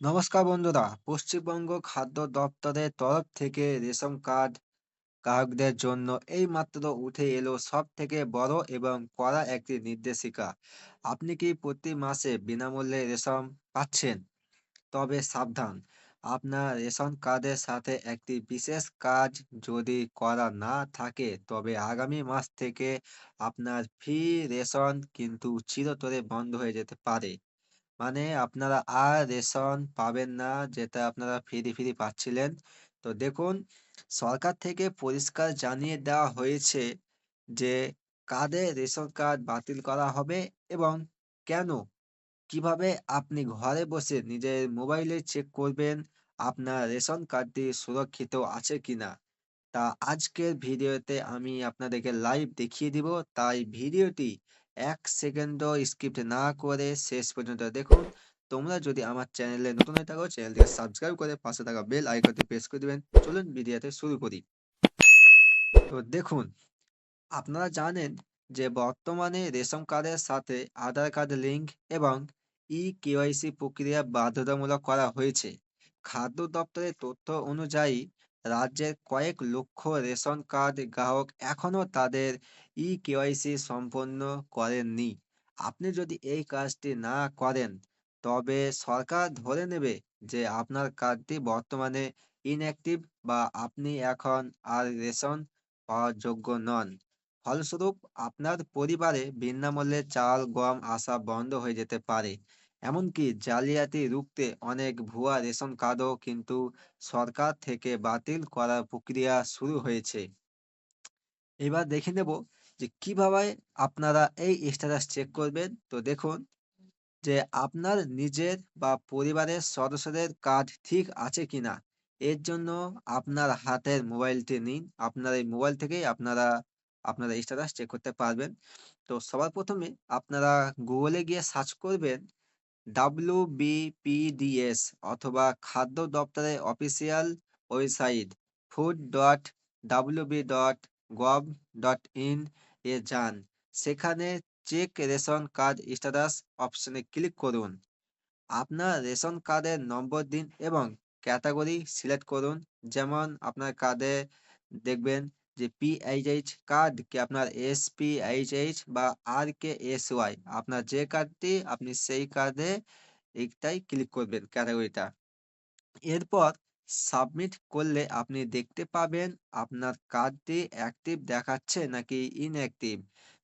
নমস্কার বন্ধুরা, পশ্চিমবঙ্গ খাদ্য দপ্তরের তরফ থেকে রেশন কার্ড গ্রাহকদের জন্য এইমাত্র উঠে এলো সব থেকে বড় এবং কড়া একটি নির্দেশিকা। আপনি কি প্রতি মাসে বিনামূল্যে রেশন পাচ্ছেন? তবে সাবধান, আপনার রেশন কার্ডের সাথে একটি বিশেষ কাজ যদি করা না থাকে, তবে আগামী মাস থেকে আপনার ফ্রি রেশন কিন্তু চিরতরে বন্ধ হয়ে যেতে পারে। মানে আপনারা আর রেশন পাবেন না, যেটা আপনারা ফ্রি ফ্রি পাচ্ছিলেন। তো দেখুন, সরকার থেকে পরিষ্কার জানিয়ে দেওয়া হয়েছে যে, কাদের রেশন কার্ড বাতিল করা হবে এবং কেন? কীভাবে আপনি ঘরে বসে নিজের মোবাইলে চেক করবেন আপনার রেশন কার্ডটি সুরক্ষিত আছে কিনা? তা আজকের ভিডিওতে আমি আপনাদেরকে লাইভ দেখিয়ে দিব। তাই ভিডিওটি এক সেকেন্ডও স্কিপ না করে শেষ পর্যন্ত দেখুন। তোমরা যদি আমার চ্যানেলে নতুন হয়ে থাকো, চ্যানেলটিকে সাবস্ক্রাইব করে পাশে থাকা বেল আইকনটি প্রেস করে দিবেন। চলুন ভিডিওতে শুরু করি। তো দেখুন, আপনারা জানেন যে বর্তমানে রেশন কার্ডের সাথে আধার কার্ড লিঙ্ক এবং ই কেওয়াইসি প্রক্রিয়া বাধ্যতামূলক করা হয়েছে। খাদ্য দপ্তরের তথ্য অনুযায়ী রাজ্যের কয়েক লক্ষ রেশন কার্ড গ্রাহক এখনও তাদের ই কেওয়াইসি সম্পন্ন করেননি। আপনি যদি এই কাজটি না করেন, তবে সরকার ধরে নেবে যে আপনার কার্ডটি বর্তমানে ইনঅ্যাক্টিভ বা আপনি এখন আর রেশন পাওয়ার যোগ্য নন। ফলস্বরূপ, আপনার পরিবারে বিনামূল্যে চাল, গম আসা বন্ধ হয়ে যেতে পারে। এমনকি জালিয়াতি রুখতে অনেক ভুয়া রেশন কার্ডও কিন্তু সরকার থেকে বাতিল করার প্রক্রিয়া শুরু হয়েছে। এবার দেখে নেব যে কীভাবে আপনারা এই স্ট্যাটাস চেক করবেন। তো দেখুন, যে আপনার নিজের বা পরিবারের সদস্যদের কার্ড ঠিক আছে কিনা, এর জন্য আপনার হাতের মোবাইলটি নিন। আপনার এই মোবাইল থেকেই আপনারা আপনারা স্ট্যাটাস চেক করতে পারবেন। তো সবার প্রথমে আপনারা গুগলে গিয়ে সার্চ করবেন ডাব্লিউবিপিডিএস অথবা খাদ্য দপ্তরের official website food dot WB dot gov dot in এ যান। সেখানে চেক রেশন কার্ড স্ট্যাটাস অপশনে ক্লিক করুন। আপনার রেশন কার্ডের নম্বর দিন এবং ক্যাটাগরি সিলেক্ট করুন। যেমন আপনার কার্ডে দেখবেন যে পিএইচএইচ কার্ড কি আপনার এস পিএইচএইচ বা আর কে এস ওয়াই আপনার যে কার্ডটি আপনি সেই কার্ডে এইটাই ক্লিক করবেন ক্যাটাগরিটা এরপর সাবমিট করলে আপনি দেখতে পাবেন আপনার কার্ডটি অ্যাক্টিভ দেখাচ্ছে নাকি ইনঅ্যাক্টিভ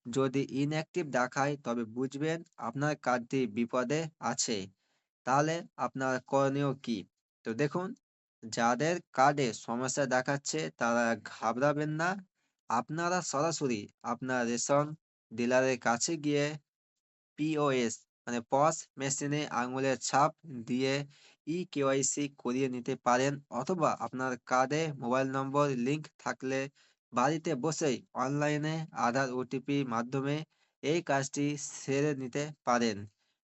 যদি ইনঅ্যাক্টিভ দেখায় তবে বুঝবেন আপনার কার্ডটি বিপদে আছে। তাহলে আপনার করণীয় কি? তো দেখুন যাদের কার্ডে সমস্যা দেখাচ্ছে, তারা ঘাবড়াবেন না। আপনারা সরাসরি আপনার রেশন ডিলারের কাছে গিয়ে পিওএস মানে পস মেশিনে আঙুলের ছাপ দিয়ে ই কেওয়াইসি করিয়ে নিতে পারেন অথবা আপনার কার্ডে মোবাইল নম্বর, লিংক থাকলে বাড়িতে বসেই অনলাইনে আধার ওটিপি মাধ্যমে এই কাজটি সেরে নিতে পারেন।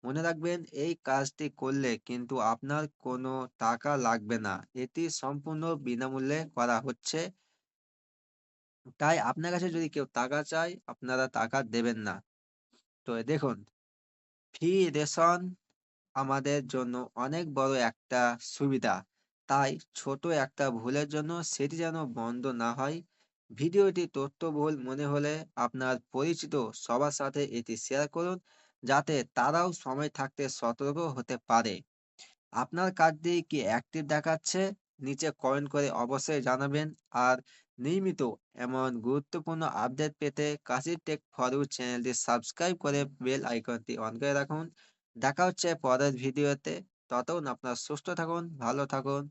মনে রাখবেন, এই কাজটি করলে কিন্তু আপনার কোনো টাকা লাগবে না। এটি সম্পূর্ণ বিনামূল্যে করা হচ্ছে। তাই আপনার কাছে যদি কেউ টাকা চায়, আপনারা টাকা দেবেন না। তো দেখুন ফি রেশন আমাদের জন্য অনেক বড় একটা সুবিধা। তাই ছোট একটা ভুলের জন্য সেটি যেন বন্ধ না হয়। ভিডিওটি তথ্যবহুল মনে হলে আপনার পরিচিত সবার সাথে এটি শেয়ার করুন। যাতে তারাও সময় থাকতে সতর্ক হতে পারে। আপনার কার্ডটি কি অ্যাক্টিভ দেখাচ্ছে? নিচে কমেন্ট করে অবশ্যই জানাবেন। আর নিয়মিত এমন গুরুত্বপূর্ণ আপডেট পেতে কাশির টেক ফরু চ্যানেলটি সাবস্ক্রাইব করে বেল আইকনটি অন করে রাখুন। দেখা হচ্ছে পরের ভিডিওতে ততক্ষণ আপনার সুস্থ থাকুন, ভালো থাকুন।